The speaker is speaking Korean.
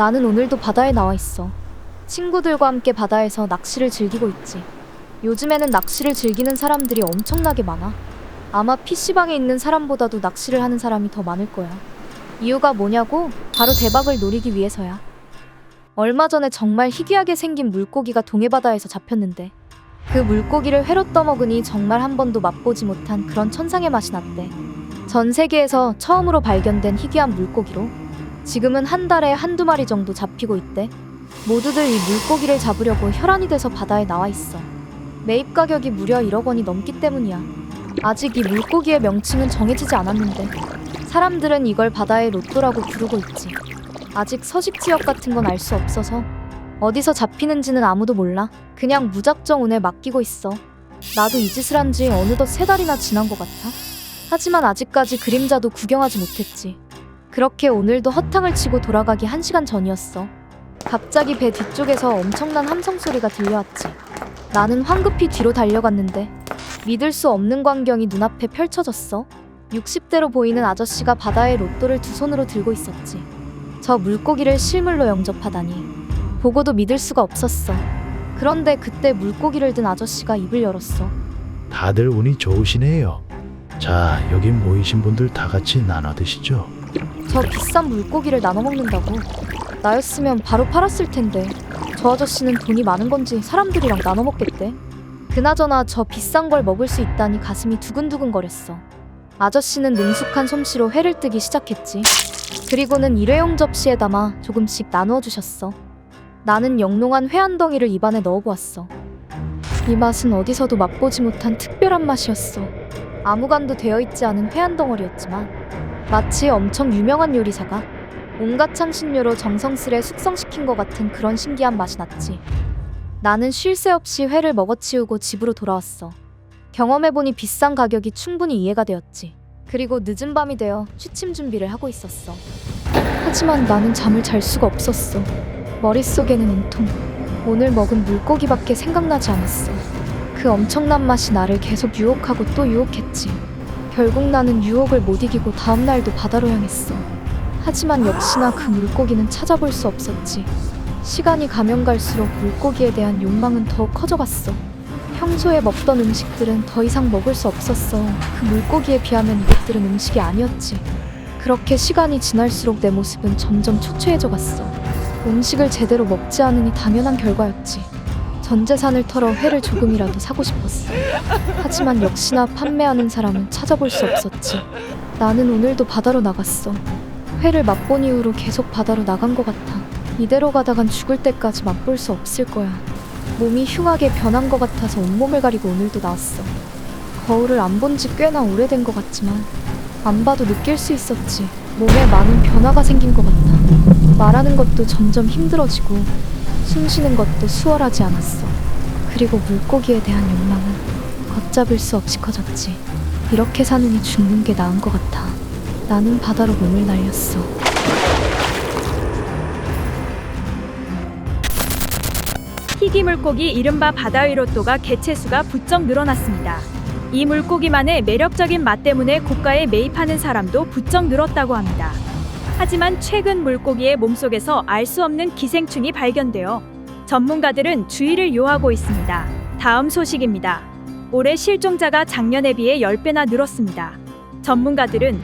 나는 오늘도 바다에 나와 있어. 친구들과 함께 바다에서 낚시를 즐기고 있지. 요즘에는 낚시를 즐기는 사람들이 엄청나게 많아. 아마 PC방에 있는 사람보다도 낚시를 하는 사람이 더 많을 거야. 이유가 뭐냐고? 바로 대박을 노리기 위해서야. 얼마 전에 정말 희귀하게 생긴 물고기가 동해바다에서 잡혔는데 그 물고기를 회로 떠먹으니 정말 한 번도 맛보지 못한 그런 천상의 맛이 났대. 전 세계에서 처음으로 발견된 희귀한 물고기로 지금은 한 달에 한두 마리 정도 잡히고 있대. 모두들 이 물고기를 잡으려고 혈안이 돼서 바다에 나와 있어. 매입 가격이 무려 1억 원이 넘기 때문이야. 아직 이 물고기의 명칭은 정해지지 않았는데 사람들은 이걸 바다의 로또라고 부르고 있지. 아직 서식 지역 같은 건 알 수 없어서 어디서 잡히는지는 아무도 몰라. 그냥 무작정 운에 맡기고 있어. 나도 이 짓을 한 지 어느덧 세 달이나 지난 것 같아. 하지만 아직까지 그림자도 구경하지 못했지. 그렇게 오늘도 허탕을 치고 돌아가기 한 시간 전이었어. 갑자기 배 뒤쪽에서 엄청난 함성 소리가 들려왔지. 나는 황급히 뒤로 달려갔는데 믿을 수 없는 광경이 눈앞에 펼쳐졌어. 60대로 보이는 아저씨가 바다의 로또를 두 손으로 들고 있었지. 저 물고기를 실물로 영접하다니. 보고도 믿을 수가 없었어. 그런데 그때 물고기를 든 아저씨가 입을 열었어. 다들 운이 좋으시네요. 자, 여기 모이신 분들 다 같이 나눠 드시죠. 저 비싼 물고기를 나눠 먹는다고. 나였으면 바로 팔았을 텐데. 저 아저씨는 돈이 많은 건지 사람들이랑 나눠 먹겠대. 그나저나 저 비싼 걸 먹을 수 있다니 가슴이 두근두근거렸어. 아저씨는 능숙한 솜씨로 회를 뜨기 시작했지. 그리고는 일회용 접시에 담아 조금씩 나누어 주셨어. 나는 영롱한 회 한 덩이를 입안에 넣어보았어. 이 맛은 어디서도 맛보지 못한 특별한 맛이었어. 아무 간도 되어 있지 않은 회 한 덩어리였지만 마치 엄청 유명한 요리사가 온갖 향신료로 정성스레 숙성시킨 것 같은 그런 신기한 맛이 났지. 나는 쉴 새 없이 회를 먹어치우고 집으로 돌아왔어. 경험해보니 비싼 가격이 충분히 이해가 되었지. 그리고 늦은 밤이 되어 취침 준비를 하고 있었어. 하지만 나는 잠을 잘 수가 없었어. 머릿속에는 온통 오늘 먹은 물고기밖에 생각나지 않았어. 그 엄청난 맛이 나를 계속 유혹하고 또 유혹했지. 결국 나는 유혹을 못 이기고 다음 날도 바다로 향했어. 하지만 역시나 그 물고기는 찾아볼 수 없었지. 시간이 가면 갈수록 물고기에 대한 욕망은 더욱 커져갔어. 평소에 먹던 음식들은 더 이상 먹을 수 없었어. 그 물고기에 비하면 이것들은 음식이 아니었지. 그렇게 시간이 지날수록 내 모습은 점점 초췌해져 갔어. 음식을 제대로 먹지 않으니 당연한 결과였지. 전 재산을 털어 회를 조금이라도 사고 싶었어. 하지만 역시나 판매하는 사람은 찾아볼 수 없었지. 나는 오늘도 바다로 나갔어. 회를 맛본 이후로 계속 바다로 나간 것 같아. 이대로 가다간 죽을 때까지 맛볼 수 없을 거야. 몸이 흉하게 변한 것 같아서 온몸을 가리고 오늘도 나왔어. 거울을 안 본 지 꽤나 오래된 것 같지만 안 봐도 느낄 수 있었지. 몸에 많은 변화가 생긴 것 같아. 말하는 것도 점점 힘들어지고 숨 쉬는 것도 수월하지 않았어. 그리고 물고기에 대한 욕망은 걷잡을 수 없이 커졌지. 이렇게 사느니 죽는 게 나은 것 같아. 나는 바다로 몸을 날렸어. 희귀 물고기 이른바 바다의 로또가 개체수가 부쩍 늘어났습니다. 이 물고기만의 매력적인 맛 때문에 고가에 매입하는 사람도 부쩍 늘었다고 합니다. 하지만 최근 물고기의 몸속에서 알 수 없는 기생충이 발견되어 전문가들은 주의를 요하고 있습니다. 다음 소식입니다. 올해 실종자가 작년에 비해 10배나 늘었습니다. 전문가들은